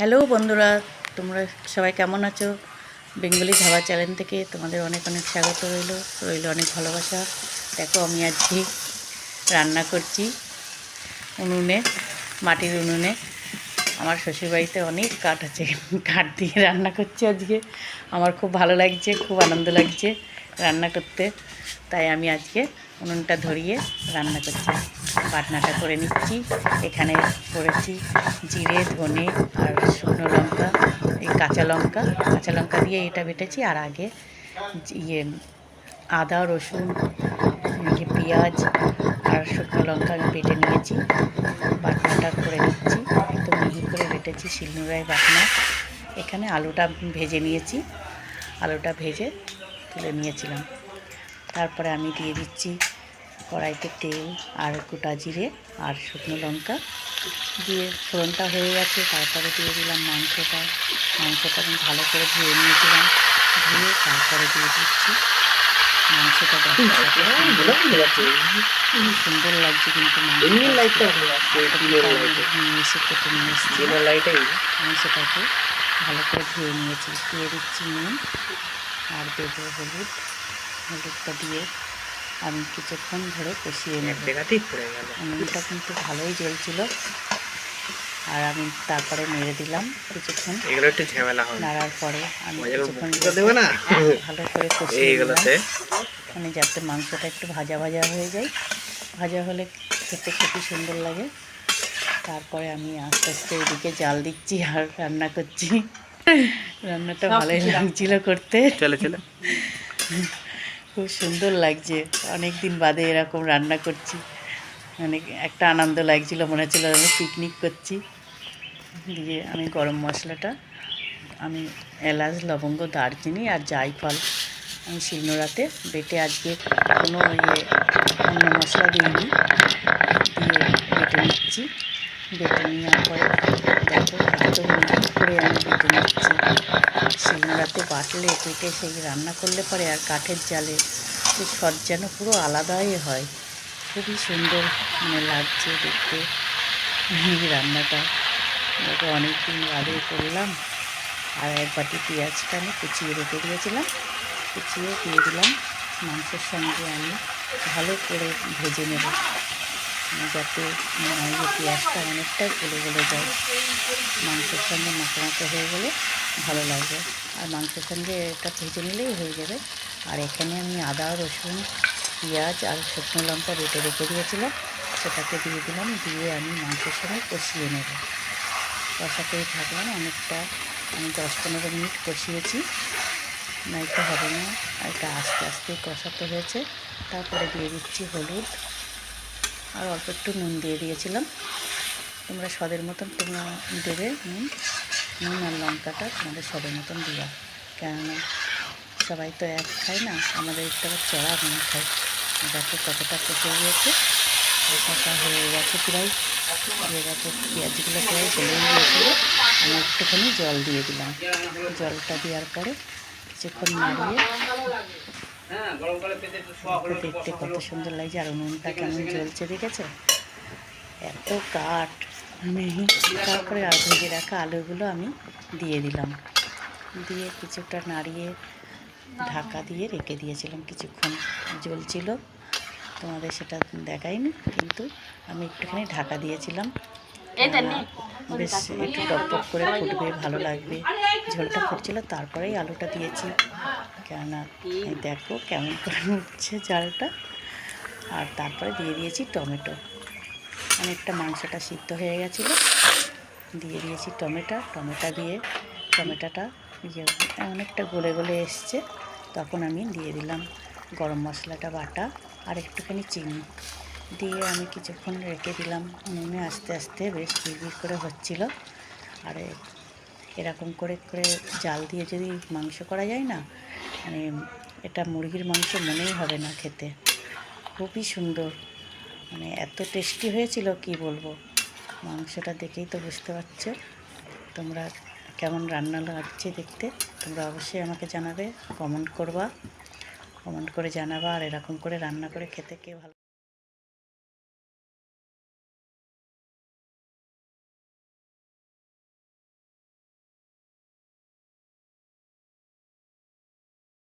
Hello বন্ধুরা, তোমরা সবাই কেমন আছো? বেঙ্গলি ধাবা চ্যানেল থেকে তোমাদের অনেক অনেক স্বাগত রইল রইল অনেক ভালোবাসা। দেখো, আমি আজকে রান্না করছি উনুনে, মাটির উনুনে। আমার শ্বশুরবাড়িতে অনেক কাঠ আছে, কাঠ দিয়ে রান্না করছি আজকে। আমার খুব ভালো লাগছে, খুব আনন্দ লাগছে রান্না করতে। তাই আমি আজকে উনুনটা ধরিয়ে রান্না করছি। বাটনাটা করে নিচ্ছি, এখানে করেছি জিরে, ধনে আর শুকনো লঙ্কা, এই কাঁচা লঙ্কা। কাঁচা লঙ্কা দিয়ে এটা বেটেছি আর আগে ইয়ে আদা, রসুন পেঁয়াজ আর শুকনো লঙ্কা আমি বেটে নিয়েছি। বাটনাটা করে নিচ্ছি। মিহি করে বেটেছি শিলনোড়ায় বাটনা এখানে আলুটা ভেজে নিয়েছি। আলুটা ভেজে তুলে নিয়েছিলাম। তারপরে আমি দিয়ে দিচ্ছি কড়াইতে তেল আর গোটা জিরে আর শুকনো লঙ্কা। দিয়ে ফোড়নটা হয়ে গেছে, তারপরে দিয়ে দিলাম মাংসটা। মাংসটা আমি ভালো করে ধুয়ে নিয়েছিলাম, ধুয়ে তারপরে দিয়ে দিচ্ছি মাংসটা দেখো। খুব সুন্দর লাগছে কিন্তু এসে কেটে নিয়ে এসেছি। আমি সেটাকে ভালো করে ধুয়ে নিয়েছি। দিয়ে দিচ্ছি নুন আর দেবো হলুদ। হলুদটা দিয়ে আমি কিছুক্ষণ ধরে কষিয়ে নেব। নুনটা কিন্তু ভালোই জ্বলছিল। আর আমি তারপরে মেরে দিলাম কিছুক্ষণ। এগুলো একটু ঝামেলা হবে। নাড়ার পরে আমি কিছুক্ষণ দেবো না? ভালো করে কষিয়ে এইগুলোতে? মানে যাতে মাংসটা একটু ভাজা ভাজা হয়ে যায়। ভাজা হলে খেতে খুবই সুন্দর লাগে। তারপরে আমি আস্তে আস্তে এদিকে জাল দিচ্ছি আর রান্না করছি। রান্নাটা ভালোই লাগছিল করতে। চলে চলে। খুব সুন্দর লাগছে। অনেক দিন বাদে এরকম রান্না করছি। অনেক একটা আনন্দ লাগছিল মনে হচ্ছিল আমি পিকনিক করছি। দিয়ে আমি গরম মশলাটা, আমি এলাচ, লবঙ্গ, দারচিনি আর জায়ফল আমি শিলনোড়াতে বেটে আজকে কোনো ইয়ে অন্য মশলা দিইনি, দিয়ে বেটে নিচ্ছি। বেটে নেওয়ার পরে দেখো করে আমি বেটে নিচ্ছি। শিলনোড়াতে বাটলে কেটে সেই রান্না করলে পরে আর কাঠের জালে সে স্বাদ যেন পুরো আলাদাই হয়। খুবই সুন্দর মানে লাগছে দেখতে। রান্নাটা। দেখো অনেক দিন বাদে করলাম। আর এক বাটি পেঁয়াজটা আমি কুচিয়ে রেখে দিয়েছিলাম। কুচিয়ে দিয়ে দিলাম। মাংসের সঙ্গে আমি ভালো করে ভেজে নেব। যাতে মানে পেঁয়াজটা অনেকটাই গলে গলে যায়। মাংসের সঙ্গে মাখো হয়ে গেলে ভালো লাগবে। আর মাংসের সঙ্গে এটা ভেজে নিলেই হয়ে যাবে। আর এখানে আমি আদা, রসুন, পেঁয়াজ আর শুকনো লঙ্কা বেটে রেখে দিয়েছিলাম। সেটাকে দিয়ে দিলাম। দিয়ে আমি মাংসের সঙ্গে কষিয়ে নেব। কষাতেই থাকলাম। অনেকটা আমি দশ পনেরো মিনিট কষিয়েছি। নয়তো হবে না আর এটা আস্তে আস্তে কষাতে হয়েছে। তারপরে দিয়ে দিচ্ছি হলুদ। আর অল্প একটু নুন দিয়ে দিয়েছিলাম। তোমরা স্বাদের মতন তোমরা দেবে নুন। নুন আর লঙ্কাটা তোমাদের স্বাদের মতন দিবা কেননা সবাই তো এক খায় না, আমাদের একটু চড়া নুন খায়। দেখো কতটা কষে গিয়েছে। কষাটা হয়ে গেছে প্রায়। হয়ে গেছে পেঁয়াজগুলো প্রায় গলে গিয়েছিল আমি একটুখানি জল দিয়ে দিলাম। জলটা দেওয়ার পরে কিছুক্ষণ নাড়িয়ে দেখতে কত সুন্দর লাগছে আর উনুনটা কেমন জ্বলছে, দেখেছ? এত কাঠ মানে তারপরে আর ভেজে রাখা আলুগুলো আমি দিয়ে দিলাম। দিয়ে কিছুটা নাড়িয়ে ঢাকা দিয়ে রেখে দিয়েছিলাম। কিছুক্ষণ জ্বলছিল। তোমাদের সেটা দেখাইনি কিন্তু আমি একটুখানি ঢাকা দিয়েছিলাম। বেশ একটু টক করে ফুটবে ভালো লাগবে। ঝোলটা ফুটছিল তারপরেই আলুটা দিয়েছি। কেননা দেখো কেমন করে উঠছে জালটা আর তারপরে দিয়ে দিয়েছি টমেটো। অনেকটা মাংসটা সিদ্ধ হয়ে গেছিল। দিয়ে দিয়েছি টমেটো। টমেটো দিয়ে টমেটোটা ইয়ে অনেকটা গলে গলে এসছে। তখন আমি দিয়ে দিলাম গরম মশলাটা বাটা। আর একটুখানি চিনি দিয়ে আমি কিছুক্ষণ রেখে দিলাম। নুনে আস্তে আস্তে বেশ বিড়বিড় করে হচ্ছিল। আর এরকম করে করে জাল দিয়ে যদি মাংস করা যায় না মানে এটা মুরগির মাংস মনেই হবে না খেতে। খুবই সুন্দর। মানে এত টেস্টি হয়েছিল, কি বলব? মাংসটা দেখেই তো বুঝতে পারছ। তোমরা কেমন রান্না লাগছে দেখতে, তোমরা অবশ্যই আমাকে জানাবে, কমেন্ট করবা। কমেন্ট করে জানাবা আর এরকম করে রান্না করে খেতে কে ভালো